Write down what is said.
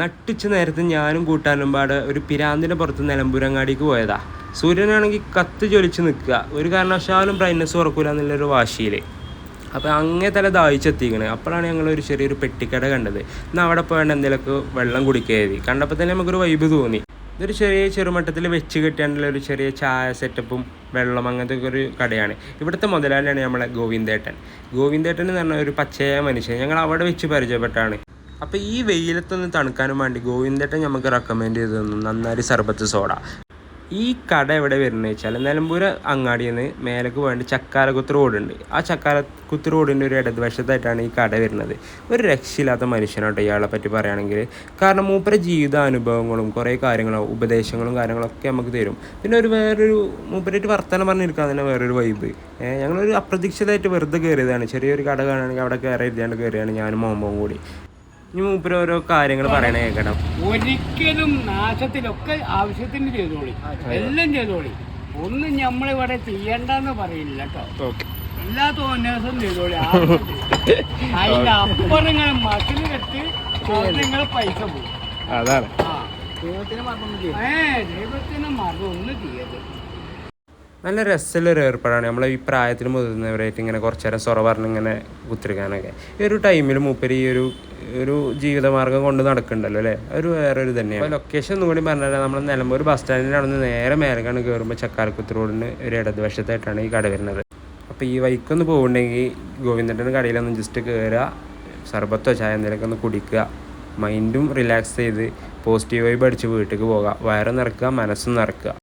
നട്ടുച്ച നേരത്ത് ഞാനും കൂട്ടാനും പാടെ ഒരു പിരാന്തിന്റെ പുറത്ത് നിലമ്പൂരങ്ങാടിക്ക് പോയതാ. സൂര്യനാണെങ്കിൽ കത്ത് ജ്വലിച്ച് നിൽക്കുക. ഒരു കാരണവശാലും ബ്രൈറ്റ്നസ് കുറക്കൂല എന്നുള്ളൊരു വാശിയിൽ അപ്പോൾ അങ്ങേ തല ദാഹിച്ചെത്തിക്കണേ അപ്പോഴാണ് ഞങ്ങൾ ഒരു ചെറിയൊരു പെട്ടിക്കട കണ്ടത്. എന്നാൽ അവിടെ പോയാണ്ട് എന്തെങ്കിലുമൊക്കെ വെള്ളം കുടിക്കരുതി കണ്ടപ്പോൾ തന്നെ നമുക്കൊരു വൈബ് തോന്നി. ഇതൊരു ചെറിയ ചെറുമട്ടത്തിൽ വെച്ച് കെട്ടിയാണ്ടുള്ള ഒരു ചെറിയ ചായ സെറ്റപ്പും വെള്ളം അങ്ങനത്തെ ഒരു കടയാണ്. ഇവിടുത്തെ മുതലാളിയാണ് നമ്മളെ ഗോവിന്ദേട്ടൻ. ഗോവിന്ദേട്ടൻ എന്ന് പറഞ്ഞ ഒരു പച്ചയായ മനുഷ്യൻ. ഞങ്ങൾ അവിടെ വെച്ച് പരിചയപ്പെട്ടാണ്. അപ്പോൾ ഈ വെയിലത്തൊന്ന് തണുക്കാനും വേണ്ടി ഗോവിന്ദേട്ടൻ നമുക്ക് റെക്കമെൻഡ് ചെയ്ത് തന്നു നന്നാരി സർബത്ത് സോഡ. ഈ കട എവിടെ വരുന്നത് വെച്ചാൽ നിലമ്പൂർ അങ്ങാടിയിൽ നിന്ന് മേലേക്ക് പോയിട്ട് ചക്കാലക്കുത്ത് റോഡുണ്ട്. ആ ചക്കാലക്കുത്ത് റോഡിന്റെ ഒരു ഇടതുവശത്തായിട്ടാണ് ഈ കട വരുന്നത്. ഒരു രക്ഷയില്ലാത്ത മനുഷ്യനാട്ടോ ഇയാളെ പറ്റി പറയുകയാണെങ്കിൽ കാരണം മൂപ്പരെ ജീവിതാനുഭവങ്ങളും കുറേ കാര്യങ്ങളും ഉപദേശങ്ങളും കാര്യങ്ങളൊക്കെ നമുക്ക് തരും. പിന്നെ ഒരു വേറൊരു മൂപ്പരായിട്ട് വർത്തമാനം പറഞ്ഞിരിക്കാൻ തന്നെ വേറൊരു വൈബ് ഞങ്ങളൊരു അപ്രതീക്ഷിതമായിട്ട് വെറുതെ കയറിയതാണ് ചെറിയൊരു കട കാണുകയാണെങ്കിൽ അവിടെ കയറി ഇരുതാണ്ട് കയറിയാണ് ഞാനും മോഹമ്പവും കൂടി. ഇനി മൂപ്പര് ഓരോ കാര്യങ്ങൾ പറയണ കേൾക്കണം. ഒരിക്കലും നാശത്തിലൊക്കെ ആവശ്യത്തിന് ചെയ്തോളി. എല്ലാം ചെയ്തോളി. ഒന്നും നമ്മളിവിടെ ചെയ്യണ്ടെന്ന് പറയില്ല കേട്ടോ. ഓക്കെ. എല്ലാ തോന്നേഴ്സും ചെയ്തോളി. അതിന്റെ അപ്പുറം നിങ്ങൾ മസിൽ കെട്ടി നിങ്ങൾ പൈസ പോകും അതാണ്. ആ. ഏ ദൈവത്തിന് മറന്നു ഒന്നും ചെയ്യരുത്. നല്ല രസമുള്ളൊരു ഏർപ്പാടാണ്. നമ്മളെ ഈ പ്രായത്തിൽ മുതിർന്നവരായിട്ട് ഇങ്ങനെ കുറച്ച് നേരം സൊറ പറഞ്ഞ് ഇങ്ങനെ കുത്തിരിക്കാനൊക്കെ. ഈ ഒരു ടൈമിൽ മൂപ്പര് ഈ ഒരു ഒരു ജീവിതമാർഗം കൊണ്ട് നടക്കുന്നുണ്ടല്ലോ അല്ലേ? ഒരു വേറൊരു തന്നെയാണ്. അപ്പോൾ ലൊക്കേഷൻ ഒന്നും കൂടി പറഞ്ഞാൽ നമ്മൾ നിലമ്പൂർ ബസ് സ്റ്റാൻഡിൽ നടന്ന് നേരെ മേലേക്കാണ് കയറുമ്പോൾ ചക്കാലക്കുത്ത് റോഡിന് ഒരു ഇടതുവശത്തായിട്ടാണ് ഈ കട വരുന്നത്. അപ്പോൾ ഈ വൈക്കൊന്ന് പോകുന്നുണ്ടെങ്കിൽ ഗോവിന്ദന്റെ കടയിലൊന്ന് ജസ്റ്റ് കയറുക സർബത്തോ ചായ എന്തെങ്കിലുമൊക്കെ ഒന്ന് കുടിക്കുക മൈൻഡും റിലാക്സ് ചെയ്ത് പോസിറ്റീവ് അടിച്ച് വീട്ടിലേക്ക് പോവുക വയറ് നിറക്കുക മനസ്സും നിറക്കുക.